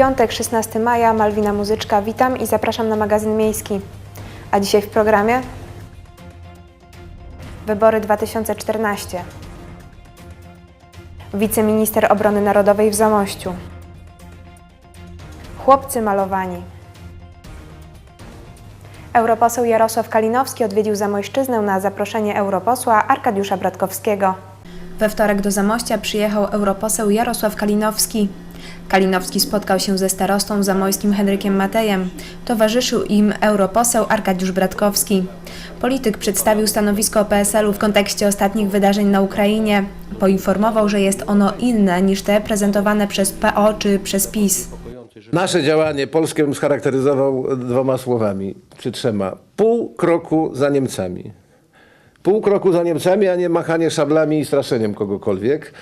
piątek, 16 maja, Malwina Muzyczka. Witam i zapraszam na magazyn miejski. A dzisiaj w programie Wybory 2014. Wiceminister Obrony Narodowej w Zamościu. Chłopcy malowani. Europoseł Jarosław Kalinowski odwiedził Zamojszczyznę na zaproszenie europosła Arkadiusza Bratkowskiego. We wtorek do Zamościa przyjechał europoseł Jarosław Kalinowski. Kalinowski spotkał się ze starostą zamojskim Henrykiem Matejem. Towarzyszył im europoseł Arkadiusz Bratkowski. Polityk przedstawił stanowisko PSL-u w kontekście ostatnich wydarzeń na Ukrainie. Poinformował, że jest ono inne niż te prezentowane przez PO czy przez PiS. Nasze działanie Polskę bym scharakteryzował dwoma słowami, czy trzema. Pół kroku za Niemcami. Pół kroku za Niemcami, a nie machanie szablami i straszeniem kogokolwiek.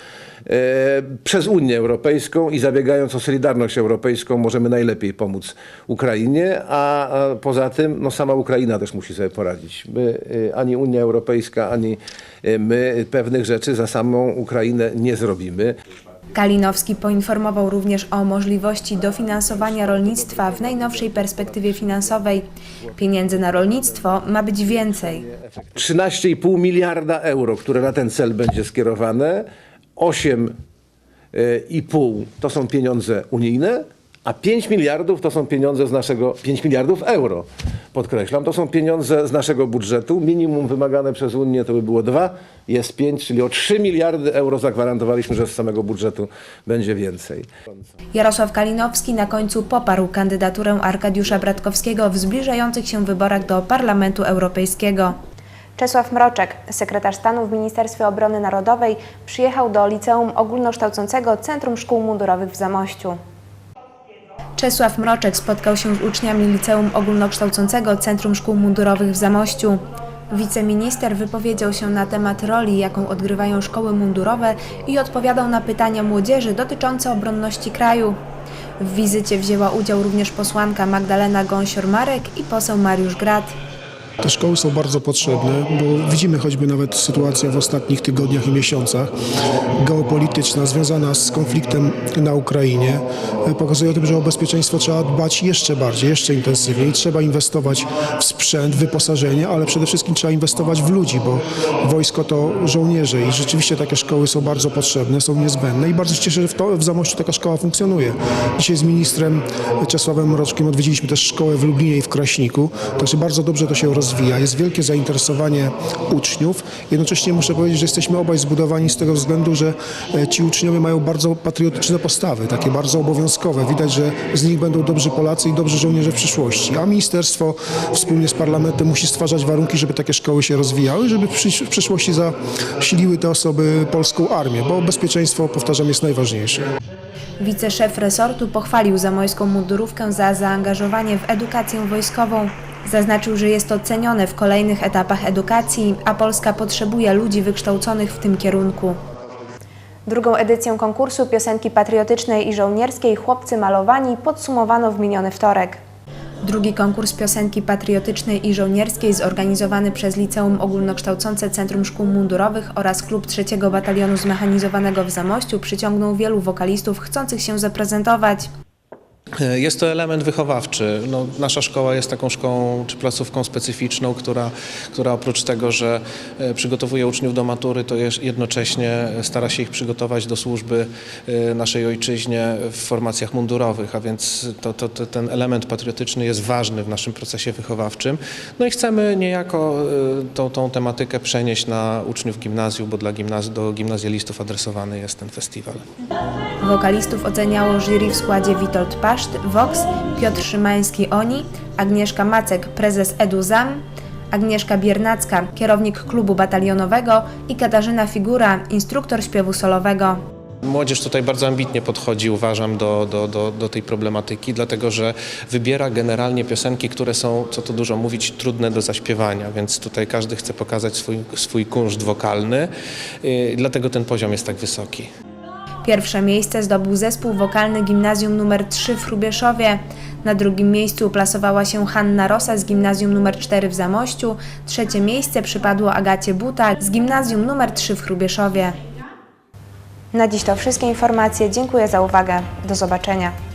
E, przez Unię Europejską i zabiegając o Solidarność Europejską możemy najlepiej pomóc Ukrainie, a, poza tym no, sama Ukraina też musi sobie poradzić. My, e, ani Unia Europejska, ani e, my pewnych rzeczy za samą Ukrainę nie zrobimy. Kalinowski poinformował również o możliwości dofinansowania rolnictwa w najnowszej perspektywie finansowej. Pieniędzy na rolnictwo ma być więcej. 13,5 miliarda euro, które na ten cel będzie skierowane, 8,5 to są pieniądze unijne, a 5 miliardów to są pieniądze z naszego 5 miliardów euro. Podkreślam, to są pieniądze z naszego budżetu. Minimum wymagane przez Unię to by było 2, jest 5, czyli o 3 miliardy euro zagwarantowaliśmy, że z samego budżetu będzie więcej. Jarosław Kalinowski na końcu poparł kandydaturę Arkadiusza Bratkowskiego w zbliżających się wyborach do Parlamentu Europejskiego. Czesław Mroczek, sekretarz stanu w Ministerstwie Obrony Narodowej, przyjechał do Liceum Ogólnokształcącego Centrum Szkół Mundurowych w Zamościu. Czesław Mroczek spotkał się z uczniami Liceum Ogólnokształcącego Centrum Szkół Mundurowych w Zamościu. Wiceminister wypowiedział się na temat roli, jaką odgrywają szkoły mundurowe i odpowiadał na pytania młodzieży dotyczące obronności kraju. W wizycie wzięła udział również posłanka Magdalena Gąsior-Marek i poseł Mariusz Grat. Te szkoły są bardzo potrzebne, bo widzimy choćby nawet sytuację w ostatnich tygodniach i miesiącach geopolityczna związana z konfliktem na Ukrainie pokazuje o tym, że o bezpieczeństwo trzeba dbać jeszcze bardziej, jeszcze intensywniej. Trzeba inwestować w sprzęt, wyposażenie, ale przede wszystkim trzeba inwestować w ludzi, bo wojsko to żołnierze i rzeczywiście takie szkoły są bardzo potrzebne, są niezbędne i bardzo się cieszę, że w, to, w Zamościu taka szkoła funkcjonuje. Dzisiaj z ministrem Czesławem Mroczkiem odwiedziliśmy też szkołę w Lublinie i w Kraśniku, także bardzo dobrze to się rozwija. Jest wielkie zainteresowanie uczniów. Jednocześnie muszę powiedzieć, że jesteśmy obaj zbudowani z tego względu, że e, ci uczniowie mają bardzo patriotyczne postawy, takie bardzo obowiązkowe. Widać, że z nich będą dobrzy Polacy i dobrzy żołnierze w przyszłości. A ministerstwo wspólnie z parlamentem musi stwarzać warunki, żeby takie szkoły się rozwijały, żeby w przyszłości zasiliły te osoby polską armię, bo bezpieczeństwo, powtarzam, jest najważniejsze. Wiceszef resortu pochwalił zamojską mundurówkę za zaangażowanie w edukację wojskową. Zaznaczył, że jest to cenione w kolejnych etapach edukacji, a Polska potrzebuje ludzi wykształconych w tym kierunku. Drugą edycję konkursu piosenki patriotycznej i żołnierskiej Chłopcy Malowani podsumowano w miniony wtorek. Drugi konkurs piosenki patriotycznej i żołnierskiej zorganizowany przez Liceum Ogólnokształcące Centrum Szkół Mundurowych oraz Klub Trzeciego Batalionu Zmechanizowanego w Zamościu przyciągnął wielu wokalistów chcących się zaprezentować. Jest to element wychowawczy. No, nasza szkoła jest taką szkołą czy placówką specyficzną, która, która oprócz tego, że e, przygotowuje uczniów do matury, to jednocześnie stara się ich przygotować do służby e, naszej ojczyźnie w formacjach mundurowych, a więc to, to, to, ten element patriotyczny jest ważny w naszym procesie wychowawczym. No i chcemy niejako e, tą, tą tematykę przenieść na uczniów gimnazjum, bo dla gimnaz- do gimnazjalistów adresowany jest ten festiwal. Wokalistów oceniało jury w składzie Witold Paszt, Vox, Piotr Szymański-Oni, Agnieszka Macek, prezes EduZam, Agnieszka Biernacka, kierownik klubu batalionowego i Katarzyna Figura, instruktor śpiewu solowego. Młodzież tutaj bardzo ambitnie podchodzi, uważam, do, do, do, do tej problematyki, dlatego że wybiera generalnie piosenki, które są, co tu dużo mówić, trudne do zaśpiewania, więc tutaj każdy chce pokazać swój, swój kunszt wokalny, yy, dlatego ten poziom jest tak wysoki. Pierwsze miejsce zdobył zespół wokalny Gimnazjum nr 3 w Hrubieszowie. Na drugim miejscu uplasowała się Hanna Rosa z Gimnazjum nr 4 w Zamościu. Trzecie miejsce przypadło Agacie Buta z Gimnazjum nr 3 w Hrubieszowie. Na dziś to wszystkie informacje. Dziękuję za uwagę. Do zobaczenia.